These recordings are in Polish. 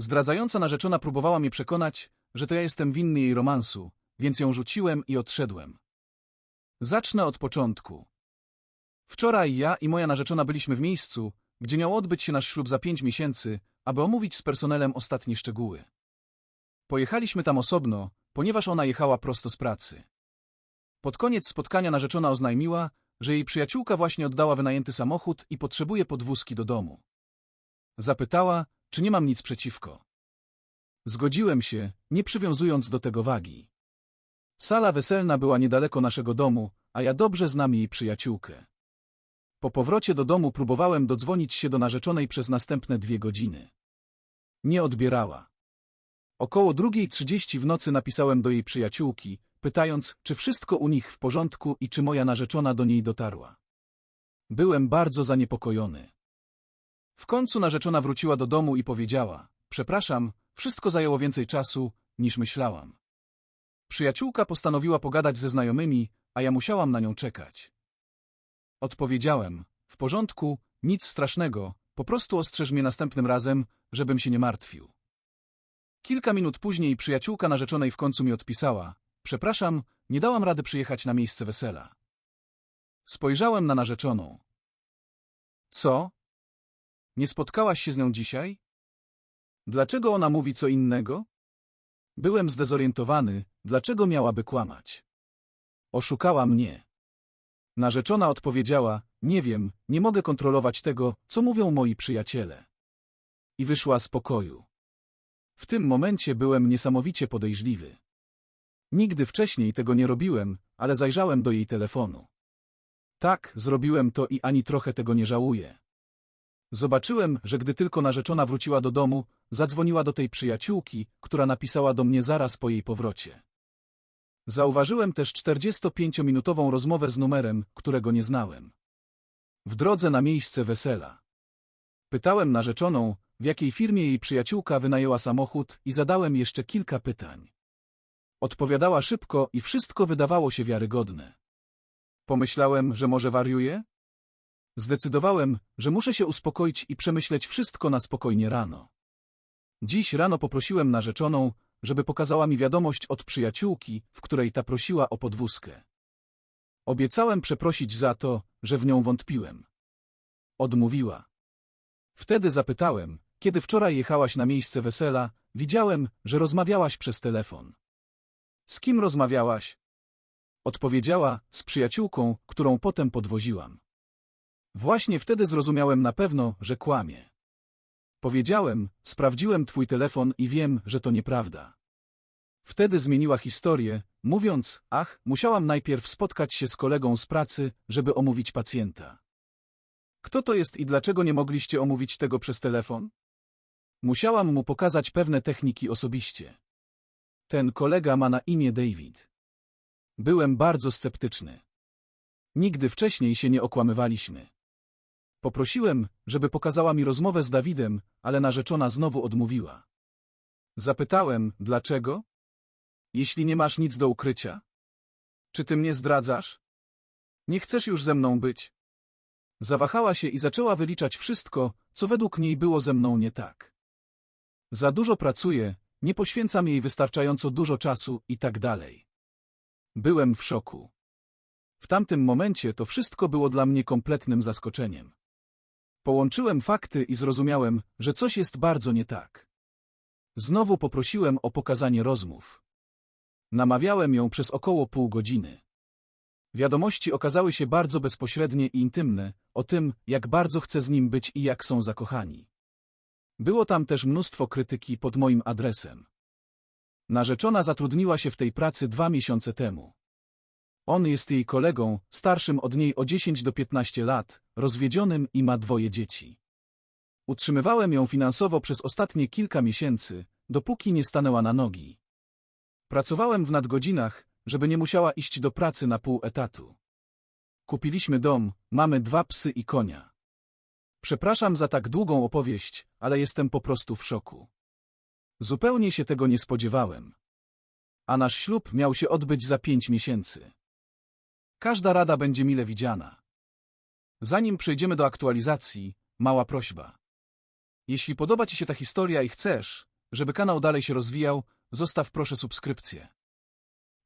Zdradzająca narzeczona próbowała mnie przekonać, że to ja jestem winny jej romansu, więc ją rzuciłem i odszedłem. Zacznę od początku. Wczoraj ja i moja narzeczona byliśmy w miejscu, gdzie miał odbyć się nasz ślub za pięć miesięcy, aby omówić z personelem ostatnie szczegóły. Pojechaliśmy tam osobno, ponieważ ona jechała prosto z pracy. Pod koniec spotkania narzeczona oznajmiła, że jej przyjaciółka właśnie oddała wynajęty samochód i potrzebuje podwózki do domu. Zapytała, czy nie mam nic przeciwko. Zgodziłem się, nie przywiązując do tego wagi. Sala weselna była niedaleko naszego domu, a ja dobrze znam jej przyjaciółkę. Po powrocie do domu próbowałem dodzwonić się do narzeczonej przez następne dwie godziny. Nie odbierała. Około drugiej trzydzieści w nocy napisałem do jej przyjaciółki, pytając, czy wszystko u nich w porządku i czy moja narzeczona do niej dotarła. Byłem bardzo zaniepokojony. W końcu narzeczona wróciła do domu i powiedziała, przepraszam, wszystko zajęło więcej czasu, niż myślałam. Przyjaciółka postanowiła pogadać ze znajomymi, a ja musiałam na nią czekać. Odpowiedziałem, w porządku, nic strasznego, po prostu ostrzeż mnie następnym razem, żebym się nie martwił. Kilka minut później przyjaciółka narzeczonej w końcu mi odpisała, przepraszam, nie dałam rady przyjechać na miejsce wesela. Spojrzałem na narzeczoną. Co? Nie spotkałaś się z nią dzisiaj? Dlaczego ona mówi co innego? Byłem zdezorientowany, dlaczego miałaby kłamać. Oszukała mnie. Narzeczona odpowiedziała, nie wiem, nie mogę kontrolować tego, co mówią moi przyjaciele. I wyszła z pokoju. W tym momencie byłem niesamowicie podejrzliwy. Nigdy wcześniej tego nie robiłem, ale zajrzałem do jej telefonu. Tak, zrobiłem to i ani trochę tego nie żałuję. Zobaczyłem, że gdy tylko narzeczona wróciła do domu, zadzwoniła do tej przyjaciółki, która napisała do mnie zaraz po jej powrocie. Zauważyłem też 45-minutową rozmowę z numerem, którego nie znałem. W drodze na miejsce wesela. Pytałem narzeczoną, w jakiej firmie jej przyjaciółka wynajęła samochód i zadałem jeszcze kilka pytań. Odpowiadała szybko i wszystko wydawało się wiarygodne. Pomyślałem, że może wariuje? Zdecydowałem, że muszę się uspokoić i przemyśleć wszystko na spokojnie rano. Dziś rano poprosiłem narzeczoną, żeby pokazała mi wiadomość od przyjaciółki, w której ta prosiła o podwózkę. Obiecałem przeprosić za to, że w nią wątpiłem. Odmówiła. Wtedy zapytałem, kiedy wczoraj jechałaś na miejsce wesela, widziałem, że rozmawiałaś przez telefon. Z kim rozmawiałaś? Odpowiedziała, z przyjaciółką, którą potem podwoziłam. Właśnie wtedy zrozumiałem na pewno, że kłamie. Powiedziałem, sprawdziłem twój telefon i wiem, że to nieprawda. Wtedy zmieniła historię, mówiąc, ach, musiałam najpierw spotkać się z kolegą z pracy, żeby omówić pacjenta. Kto to jest i dlaczego nie mogliście omówić tego przez telefon? Musiałam mu pokazać pewne techniki osobiście. Ten kolega ma na imię David. Byłem bardzo sceptyczny. Nigdy wcześniej się nie okłamywaliśmy. Poprosiłem, żeby pokazała mi rozmowę z Dawidem, ale narzeczona znowu odmówiła. Zapytałem, dlaczego? Jeśli nie masz nic do ukrycia? Czy ty mnie zdradzasz? Nie chcesz już ze mną być? Zawahała się i zaczęła wyliczać wszystko, co według niej było ze mną nie tak. Za dużo pracuję, nie poświęcam jej wystarczająco dużo czasu i tak dalej. Byłem w szoku. W tamtym momencie to wszystko było dla mnie kompletnym zaskoczeniem. Połączyłem fakty i zrozumiałem, że coś jest bardzo nie tak. Znowu poprosiłem o pokazanie rozmów. Namawiałem ją przez około pół godziny. Wiadomości okazały się bardzo bezpośrednie i intymne, o tym, jak bardzo chcę z nim być i jak są zakochani. Było tam też mnóstwo krytyki pod moim adresem. Narzeczona zatrudniła się w tej pracy dwa miesiące temu. On jest jej kolegą, starszym od niej o 10 do 15 lat, rozwiedzionym i ma dwoje dzieci. Utrzymywałem ją finansowo przez ostatnie kilka miesięcy, dopóki nie stanęła na nogi. Pracowałem w nadgodzinach, żeby nie musiała iść do pracy na pół etatu. Kupiliśmy dom, mamy dwa psy i konia. Przepraszam za tak długą opowieść, ale jestem po prostu w szoku. Zupełnie się tego nie spodziewałem. A nasz ślub miał się odbyć za pięć miesięcy. Każda rada będzie mile widziana. Zanim przejdziemy do aktualizacji, mała prośba. Jeśli podoba Ci się ta historia i chcesz, żeby kanał dalej się rozwijał, zostaw proszę subskrypcję.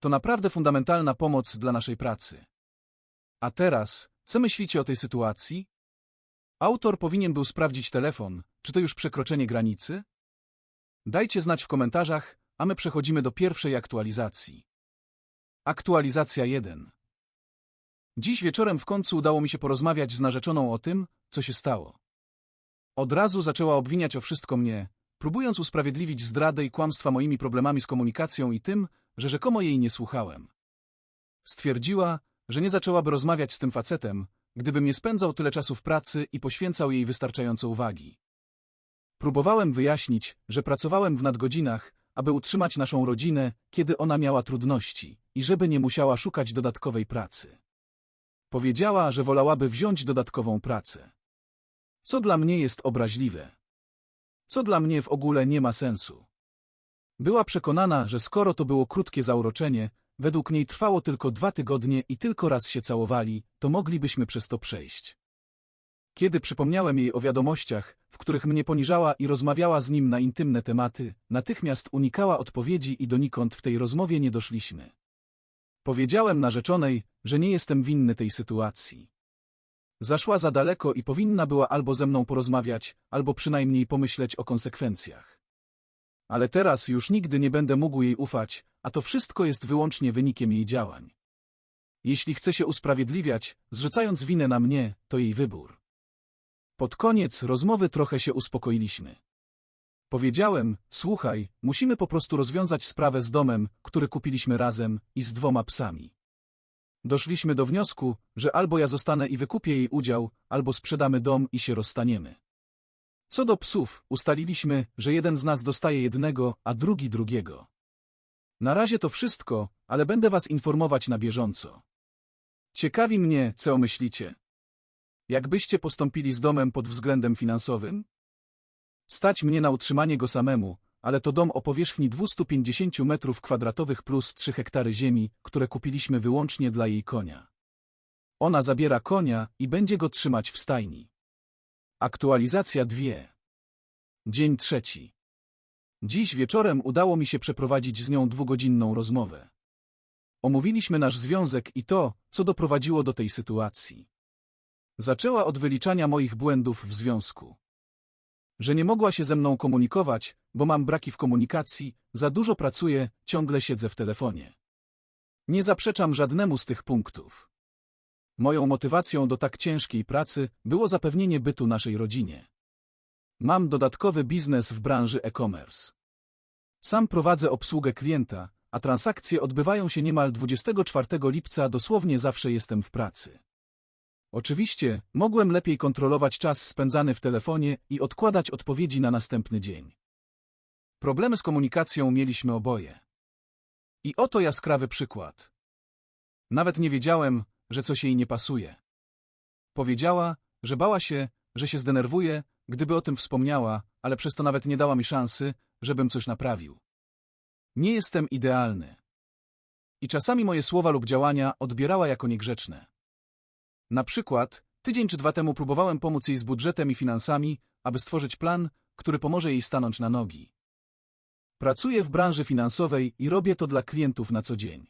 To naprawdę fundamentalna pomoc dla naszej pracy. A teraz, co myślicie o tej sytuacji? Autor powinien był sprawdzić telefon, czy to już przekroczenie granicy? Dajcie znać w komentarzach, a my przechodzimy do pierwszej aktualizacji. Aktualizacja 1. Dziś wieczorem w końcu udało mi się porozmawiać z narzeczoną o tym, co się stało. Od razu zaczęła obwiniać o wszystko mnie, próbując usprawiedliwić zdradę i kłamstwa moimi problemami z komunikacją i tym, że rzekomo jej nie słuchałem. Stwierdziła, że nie zaczęłaby rozmawiać z tym facetem, gdybym nie spędzał tyle czasu w pracy i poświęcał jej wystarczająco uwagi. Próbowałem wyjaśnić, że pracowałem w nadgodzinach, aby utrzymać naszą rodzinę, kiedy ona miała trudności i żeby nie musiała szukać dodatkowej pracy. Powiedziała, że wolałaby wziąć dodatkową pracę. Co dla mnie jest obraźliwe. Co dla mnie w ogóle nie ma sensu. Była przekonana, że skoro to było krótkie zauroczenie, według niej trwało tylko dwa tygodnie i tylko raz się całowali, to moglibyśmy przez to przejść. Kiedy przypomniałem jej o wiadomościach, w których mnie poniżała i rozmawiała z nim na intymne tematy, natychmiast unikała odpowiedzi i donikąd w tej rozmowie nie doszliśmy. Powiedziałem narzeczonej, że nie jestem winny tej sytuacji. Zaszła za daleko i powinna była albo ze mną porozmawiać, albo przynajmniej pomyśleć o konsekwencjach. Ale teraz już nigdy nie będę mógł jej ufać, a to wszystko jest wyłącznie wynikiem jej działań. Jeśli chce się usprawiedliwiać, zrzucając winę na mnie, to jej wybór. Pod koniec rozmowy trochę się uspokoiliśmy. Powiedziałem, słuchaj, musimy po prostu rozwiązać sprawę z domem, który kupiliśmy razem, i z dwoma psami. Doszliśmy do wniosku, że albo ja zostanę i wykupię jej udział, albo sprzedamy dom i się rozstaniemy. Co do psów, ustaliliśmy, że jeden z nas dostaje jednego, a drugi drugiego. Na razie to wszystko, ale będę was informować na bieżąco. Ciekawi mnie, co myślicie. Jakbyście postąpili z domem pod względem finansowym? Stać mnie na utrzymanie go samemu, ale to dom o powierzchni 250 metrów kwadratowych plus 3 hektary ziemi, które kupiliśmy wyłącznie dla jej konia. Ona zabiera konia i będzie go trzymać w stajni. Aktualizacja 2. Dzień trzeci. Dziś wieczorem udało mi się przeprowadzić z nią dwugodzinną rozmowę. Omówiliśmy nasz związek i to, co doprowadziło do tej sytuacji. Zaczęła od wyliczania moich błędów w związku. Że nie mogła się ze mną komunikować, bo mam braki w komunikacji, za dużo pracuję, ciągle siedzę w telefonie. Nie zaprzeczam żadnemu z tych punktów. Moją motywacją do tak ciężkiej pracy było zapewnienie bytu naszej rodzinie. Mam dodatkowy biznes w branży e-commerce. Sam prowadzę obsługę klienta, a transakcje odbywają się niemal 24 lipca, dosłownie zawsze jestem w pracy. Oczywiście, mogłem lepiej kontrolować czas spędzany w telefonie i odkładać odpowiedzi na następny dzień. Problemy z komunikacją mieliśmy oboje. I oto jaskrawy przykład. Nawet nie wiedziałem, że coś jej nie pasuje. Powiedziała, że bała się, że się zdenerwuje, gdyby o tym wspomniała, ale przez to nawet nie dała mi szansy, żebym coś naprawił. Nie jestem idealny. I czasami moje słowa lub działania odbierała jako niegrzeczne. Na przykład, tydzień czy dwa temu próbowałem pomóc jej z budżetem i finansami, aby stworzyć plan, który pomoże jej stanąć na nogi. Pracuję w branży finansowej i robię to dla klientów na co dzień.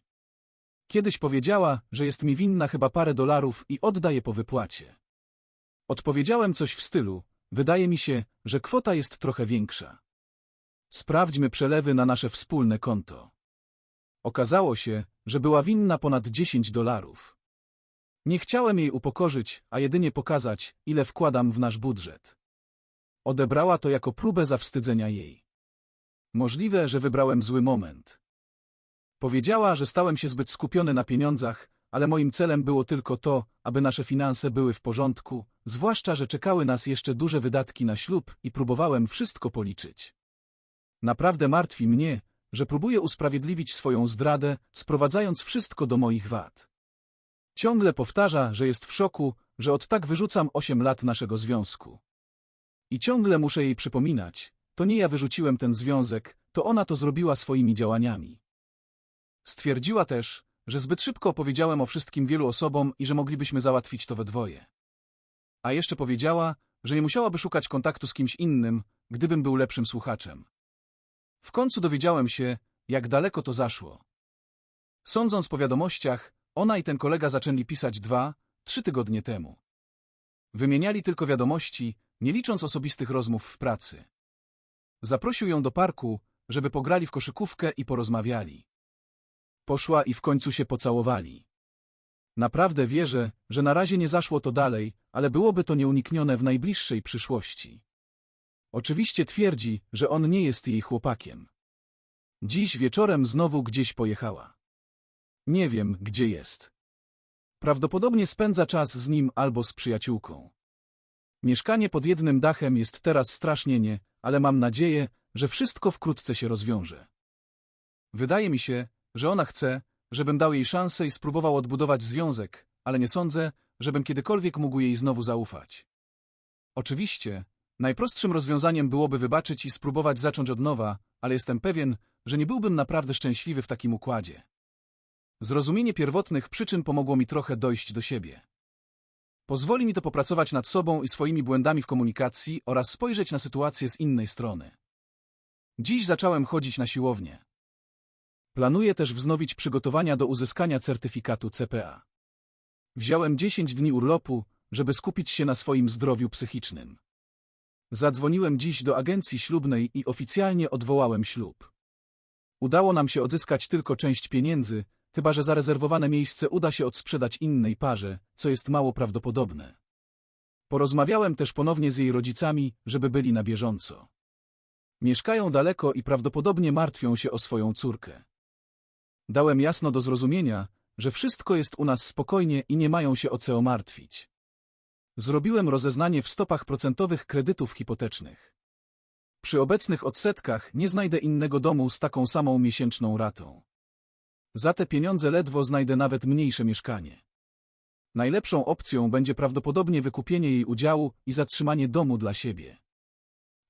Kiedyś powiedziała, że jest mi winna chyba parę dolarów i oddaje po wypłacie. Odpowiedziałem coś w stylu, wydaje mi się, że kwota jest trochę większa. Sprawdźmy przelewy na nasze wspólne konto. Okazało się, że była winna ponad 10 dolarów. Nie chciałem jej upokorzyć, a jedynie pokazać, ile wkładam w nasz budżet. Odebrała to jako próbę zawstydzenia jej. Możliwe, że wybrałem zły moment. Powiedziała, że stałem się zbyt skupiony na pieniądzach, ale moim celem było tylko to, aby nasze finanse były w porządku, zwłaszcza, że czekały nas jeszcze duże wydatki na ślub i próbowałem wszystko policzyć. Naprawdę martwi mnie, że próbuję usprawiedliwić swoją zdradę, sprowadzając wszystko do moich wad. Ciągle powtarza, że jest w szoku, że od tak wyrzucam osiem lat naszego związku. I ciągle muszę jej przypominać, to nie ja wyrzuciłem ten związek, to ona to zrobiła swoimi działaniami. Stwierdziła też, że zbyt szybko opowiedziałem o wszystkim wielu osobom i że moglibyśmy załatwić to we dwoje. A jeszcze powiedziała, że nie musiałaby szukać kontaktu z kimś innym, gdybym był lepszym słuchaczem. W końcu dowiedziałem się, jak daleko to zaszło. Sądząc po wiadomościach, ona i ten kolega zaczęli pisać dwa, trzy tygodnie temu. Wymieniali tylko wiadomości, nie licząc osobistych rozmów w pracy. Zaprosił ją do parku, żeby pograli w koszykówkę i porozmawiali. Poszła i w końcu się pocałowali. Naprawdę wierzę, że na razie nie zaszło to dalej, ale byłoby to nieuniknione w najbliższej przyszłości. Oczywiście twierdzi, że on nie jest jej chłopakiem. Dziś wieczorem znowu gdzieś pojechała. Nie wiem, gdzie jest. Prawdopodobnie spędza czas z nim albo z przyjaciółką. Mieszkanie pod jednym dachem jest teraz strasznie nie, ale mam nadzieję, że wszystko wkrótce się rozwiąże. Wydaje mi się, że ona chce, żebym dał jej szansę i spróbował odbudować związek, ale nie sądzę, żebym kiedykolwiek mógł jej znowu zaufać. Oczywiście, najprostszym rozwiązaniem byłoby wybaczyć i spróbować zacząć od nowa, ale jestem pewien, że nie byłbym naprawdę szczęśliwy w takim układzie. Zrozumienie pierwotnych przyczyn pomogło mi trochę dojść do siebie. Pozwoli mi to popracować nad sobą i swoimi błędami w komunikacji oraz spojrzeć na sytuację z innej strony. Dziś zacząłem chodzić na siłownię. Planuję też wznowić przygotowania do uzyskania certyfikatu CPA. Wziąłem 10 dni urlopu, żeby skupić się na swoim zdrowiu psychicznym. Zadzwoniłem dziś do agencji ślubnej i oficjalnie odwołałem ślub. Udało nam się odzyskać tylko część pieniędzy, chyba że zarezerwowane miejsce uda się odsprzedać innej parze, co jest mało prawdopodobne. Porozmawiałem też ponownie z jej rodzicami, żeby byli na bieżąco. Mieszkają daleko i prawdopodobnie martwią się o swoją córkę. Dałem jasno do zrozumienia, że wszystko jest u nas spokojnie i nie mają się o co martwić. Zrobiłem rozeznanie w stopach procentowych kredytów hipotecznych. Przy obecnych odsetkach nie znajdę innego domu z taką samą miesięczną ratą. Za te pieniądze ledwo znajdę nawet mniejsze mieszkanie. Najlepszą opcją będzie prawdopodobnie wykupienie jej udziału i zatrzymanie domu dla siebie.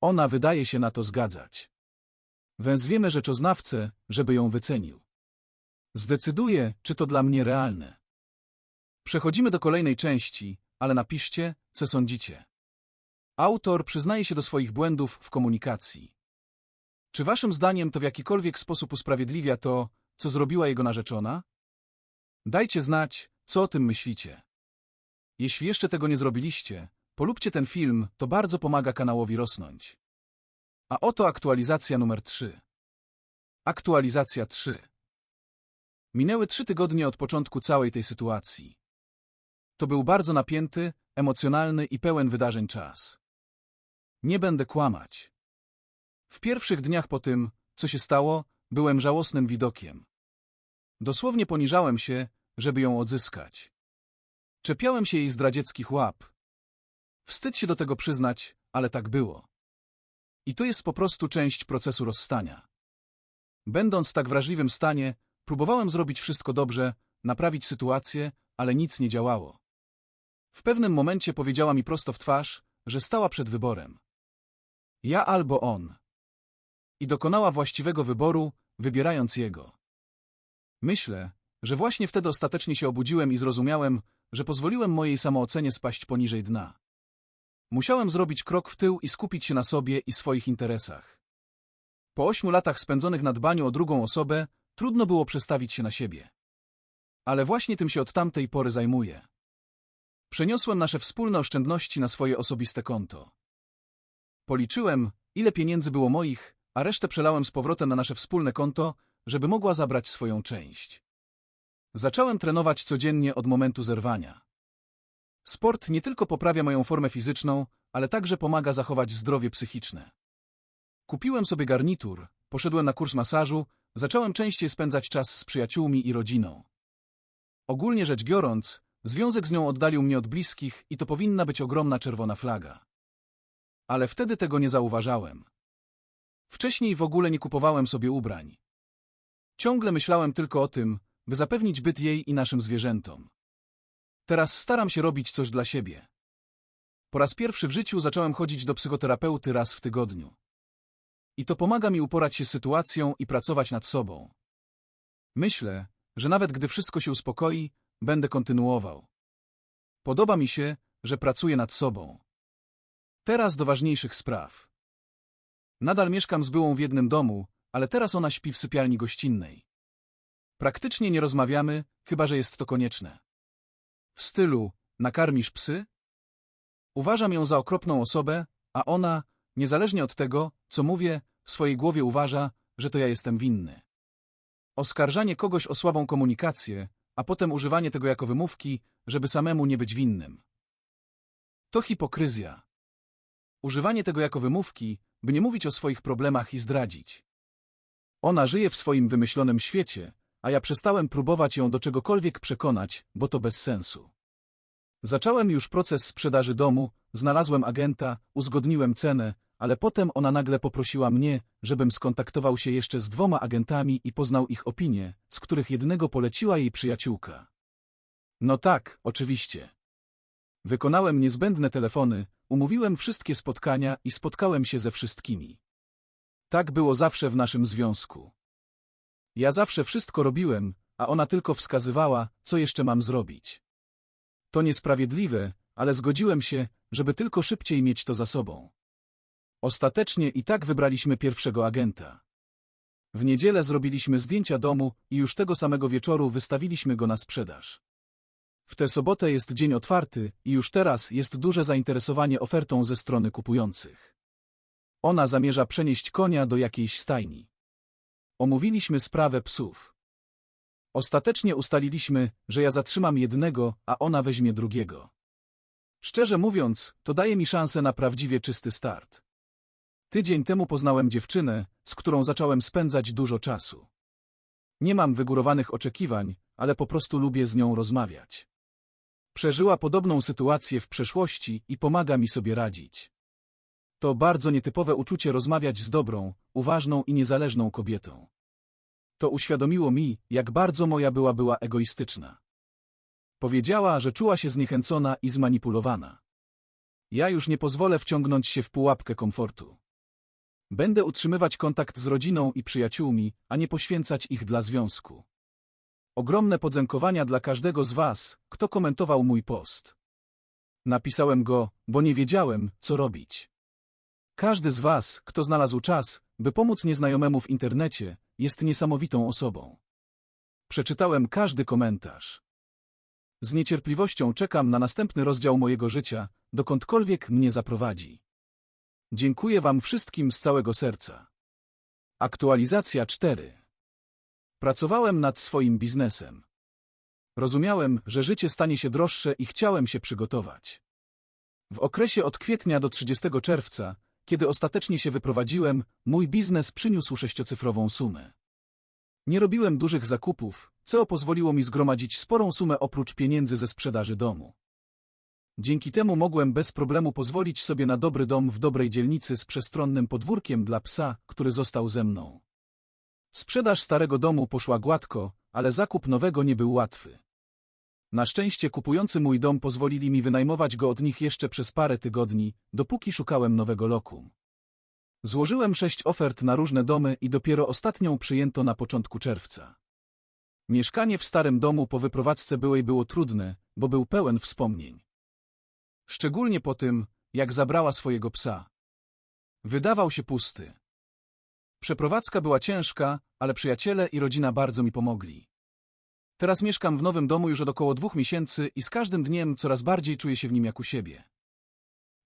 Ona wydaje się na to zgadzać. Węzwiemy rzeczoznawcę, żeby ją wycenił. Zdecyduje, czy to dla mnie realne. Przechodzimy do kolejnej części, ale napiszcie, co sądzicie. Autor przyznaje się do swoich błędów w komunikacji. Czy waszym zdaniem to w jakikolwiek sposób usprawiedliwia to, co zrobiła jego narzeczona? Dajcie znać, co o tym myślicie. Jeśli jeszcze tego nie zrobiliście, polubcie ten film, to bardzo pomaga kanałowi rosnąć. A oto aktualizacja numer 3. Aktualizacja 3. Minęły trzy tygodnie od początku całej tej sytuacji. To był bardzo napięty, emocjonalny i pełen wydarzeń czas. Nie będę kłamać. W pierwszych dniach po tym, co się stało, byłem żałosnym widokiem. Dosłownie poniżałem się, żeby ją odzyskać. Czepiałem się jej zdradzieckich łap. Wstyd się do tego przyznać, ale tak było. I to jest po prostu część procesu rozstania. Będąc w tak wrażliwym stanie, próbowałem zrobić wszystko dobrze, naprawić sytuację, ale nic nie działało. W pewnym momencie powiedziała mi prosto w twarz, że stała przed wyborem. Ja albo on. I dokonała właściwego wyboru, wybierając jego. Myślę, że właśnie wtedy ostatecznie się obudziłem i zrozumiałem, że pozwoliłem mojej samoocenie spaść poniżej dna. Musiałem zrobić krok w tył i skupić się na sobie i swoich interesach. Po ośmiu latach spędzonych na dbaniu o drugą osobę, trudno było przestawić się na siebie. Ale właśnie tym się od tamtej pory zajmuję. Przeniosłem nasze wspólne oszczędności na swoje osobiste konto. Policzyłem, ile pieniędzy było moich, a resztę przelałem z powrotem na nasze wspólne konto, żeby mogła zabrać swoją część. Zacząłem trenować codziennie od momentu zerwania. Sport nie tylko poprawia moją formę fizyczną, ale także pomaga zachować zdrowie psychiczne. Kupiłem sobie garnitur, poszedłem na kurs masażu, zacząłem częściej spędzać czas z przyjaciółmi i rodziną. Ogólnie rzecz biorąc, związek z nią oddalił mnie od bliskich i to powinna być ogromna czerwona flaga. Ale wtedy tego nie zauważałem. Wcześniej w ogóle nie kupowałem sobie ubrań. Ciągle myślałem tylko o tym, by zapewnić byt jej i naszym zwierzętom. Teraz staram się robić coś dla siebie. Po raz pierwszy w życiu zacząłem chodzić do psychoterapeuty raz w tygodniu. I to pomaga mi uporać się z sytuacją i pracować nad sobą. Myślę, że nawet gdy wszystko się uspokoi, będę kontynuował. Podoba mi się, że pracuję nad sobą. Teraz do ważniejszych spraw. Nadal mieszkam z byłą w jednym domu, ale teraz ona śpi w sypialni gościnnej. Praktycznie nie rozmawiamy, chyba że jest to konieczne. W stylu, nakarmisz psy? Uważam ją za okropną osobę, a ona, niezależnie od tego, co mówię, w swojej głowie uważa, że to ja jestem winny. Oskarżanie kogoś o słabą komunikację, a potem używanie tego jako wymówki, żeby samemu nie być winnym. To hipokryzja. Używanie tego jako wymówki, by nie mówić o swoich problemach i zdradzić. Ona żyje w swoim wymyślonym świecie, a ja przestałem próbować ją do czegokolwiek przekonać, bo to bez sensu. Zacząłem już proces sprzedaży domu, znalazłem agenta, uzgodniłem cenę, ale potem ona nagle poprosiła mnie, żebym skontaktował się jeszcze z dwoma agentami i poznał ich opinie, z których jednego poleciła jej przyjaciółka. No tak, oczywiście. Wykonałem niezbędne telefony, umówiłem wszystkie spotkania i spotkałem się ze wszystkimi. Tak było zawsze w naszym związku. Ja zawsze wszystko robiłem, a ona tylko wskazywała, co jeszcze mam zrobić. To niesprawiedliwe, ale zgodziłem się, żeby tylko szybciej mieć to za sobą. Ostatecznie i tak wybraliśmy pierwszego agenta. W niedzielę zrobiliśmy zdjęcia domu i już tego samego wieczoru wystawiliśmy go na sprzedaż. W tę sobotę jest dzień otwarty i już teraz jest duże zainteresowanie ofertą ze strony kupujących. Ona zamierza przenieść konia do jakiejś stajni. Omówiliśmy sprawę psów. Ostatecznie ustaliliśmy, że ja zatrzymam jednego, a ona weźmie drugiego. Szczerze mówiąc, to daje mi szansę na prawdziwie czysty start. Tydzień temu poznałem dziewczynę, z którą zacząłem spędzać dużo czasu. Nie mam wygórowanych oczekiwań, ale po prostu lubię z nią rozmawiać. Przeżyła podobną sytuację w przeszłości i pomaga mi sobie radzić. To bardzo nietypowe uczucie rozmawiać z dobrą, uważną i niezależną kobietą. To uświadomiło mi, jak bardzo moja była była egoistyczna. Powiedziała, że czuła się zniechęcona i zmanipulowana. Ja już nie pozwolę wciągnąć się w pułapkę komfortu. Będę utrzymywać kontakt z rodziną i przyjaciółmi, a nie poświęcać ich dla związku. Ogromne podziękowania dla każdego z Was, kto komentował mój post. Napisałem go, bo nie wiedziałem, co robić. Każdy z Was, kto znalazł czas, by pomóc nieznajomemu w internecie, jest niesamowitą osobą. Przeczytałem każdy komentarz. Z niecierpliwością czekam na następny rozdział mojego życia, dokądkolwiek mnie zaprowadzi. Dziękuję Wam wszystkim z całego serca. Aktualizacja 4 Pracowałem nad swoim biznesem. Rozumiałem, że życie stanie się droższe i chciałem się przygotować. W okresie od kwietnia do 30 czerwca, kiedy ostatecznie się wyprowadziłem, mój biznes przyniósł sześciocyfrową sumę. Nie robiłem dużych zakupów, co pozwoliło mi zgromadzić sporą sumę oprócz pieniędzy ze sprzedaży domu. Dzięki temu mogłem bez problemu pozwolić sobie na dobry dom w dobrej dzielnicy z przestronnym podwórkiem dla psa, który został ze mną. Sprzedaż starego domu poszła gładko, ale zakup nowego nie był łatwy. Na szczęście kupujący mój dom pozwolili mi wynajmować go od nich jeszcze przez parę tygodni, dopóki szukałem nowego lokum. Złożyłem sześć ofert na różne domy i dopiero ostatnią przyjęto na początku czerwca. Mieszkanie w starym domu po wyprowadzce byłej było trudne, bo był pełen wspomnień. Szczególnie po tym, jak zabrała swojego psa. Wydawał się pusty. Przeprowadzka była ciężka, ale przyjaciele i rodzina bardzo mi pomogli. Teraz mieszkam w nowym domu już od około dwóch miesięcy i z każdym dniem coraz bardziej czuję się w nim jak u siebie.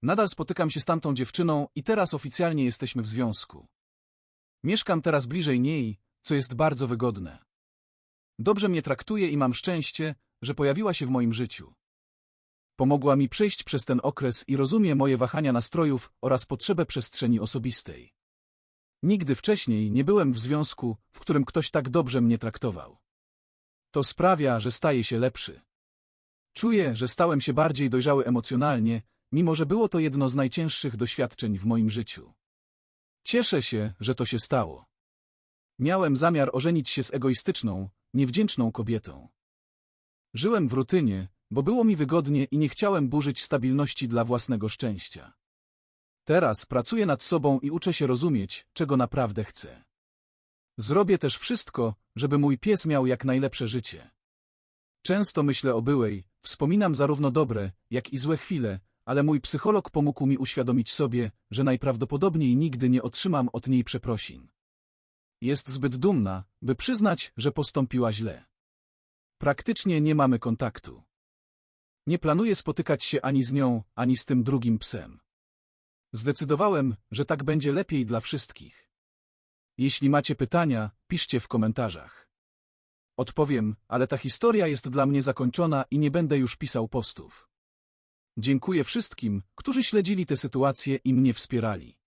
Nadal spotykam się z tamtą dziewczyną i teraz oficjalnie jesteśmy w związku. Mieszkam teraz bliżej niej, co jest bardzo wygodne. Dobrze mnie traktuje i mam szczęście, że pojawiła się w moim życiu. Pomogła mi przejść przez ten okres i rozumie moje wahania nastrojów oraz potrzebę przestrzeni osobistej. Nigdy wcześniej nie byłem w związku, w którym ktoś tak dobrze mnie traktował. To sprawia, że staje się lepszy. Czuję, że stałem się bardziej dojrzały emocjonalnie, mimo że było to jedno z najcięższych doświadczeń w moim życiu. Cieszę się, że to się stało. Miałem zamiar ożenić się z egoistyczną, niewdzięczną kobietą. Żyłem w rutynie, bo było mi wygodnie i nie chciałem burzyć stabilności dla własnego szczęścia. Teraz pracuję nad sobą i uczę się rozumieć, czego naprawdę chcę. Zrobię też wszystko, żeby mój pies miał jak najlepsze życie. Często myślę o byłej, wspominam zarówno dobre, jak i złe chwile, ale mój psycholog pomógł mi uświadomić sobie, że najprawdopodobniej nigdy nie otrzymam od niej przeprosin. Jest zbyt dumna, by przyznać, że postąpiła źle. Praktycznie nie mamy kontaktu. Nie planuję spotykać się ani z nią, ani z tym drugim psem. Zdecydowałem, że tak będzie lepiej dla wszystkich. Jeśli macie pytania, piszcie w komentarzach. Odpowiem, ale ta historia jest dla mnie zakończona i nie będę już pisał postów. Dziękuję wszystkim, którzy śledzili tę sytuację i mnie wspierali.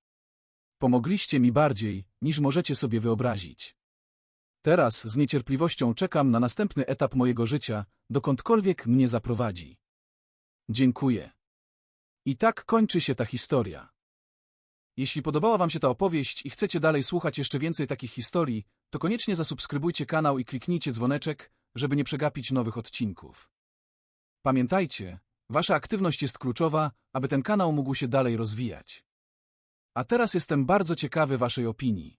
Pomogliście mi bardziej, niż możecie sobie wyobrazić. Teraz z niecierpliwością czekam na następny etap mojego życia, dokądkolwiek mnie zaprowadzi. Dziękuję. I tak kończy się ta historia. Jeśli podobała Wam się ta opowieść i chcecie dalej słuchać jeszcze więcej takich historii, to koniecznie zasubskrybujcie kanał i kliknijcie dzwoneczek, żeby nie przegapić nowych odcinków. Pamiętajcie, Wasza aktywność jest kluczowa, aby ten kanał mógł się dalej rozwijać. A teraz jestem bardzo ciekawy Waszej opinii.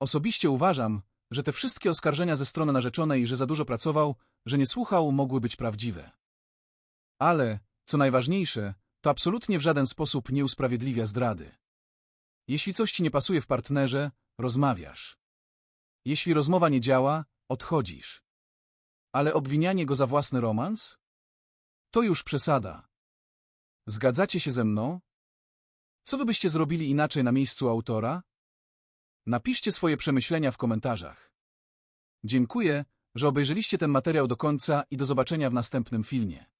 Osobiście uważam, że te wszystkie oskarżenia ze strony narzeczonej, że za dużo pracował, że nie słuchał, mogły być prawdziwe. Ale, co najważniejsze, to absolutnie w żaden sposób nie usprawiedliwia zdrady. Jeśli coś ci nie pasuje w partnerze, rozmawiasz. Jeśli rozmowa nie działa, odchodzisz. Ale obwinianie go za własny romans? To już przesada. Zgadzacie się ze mną? Co wy byście zrobili inaczej na miejscu autora? Napiszcie swoje przemyślenia w komentarzach. Dziękuję, że obejrzeliście ten materiał do końca i do zobaczenia w następnym filmie.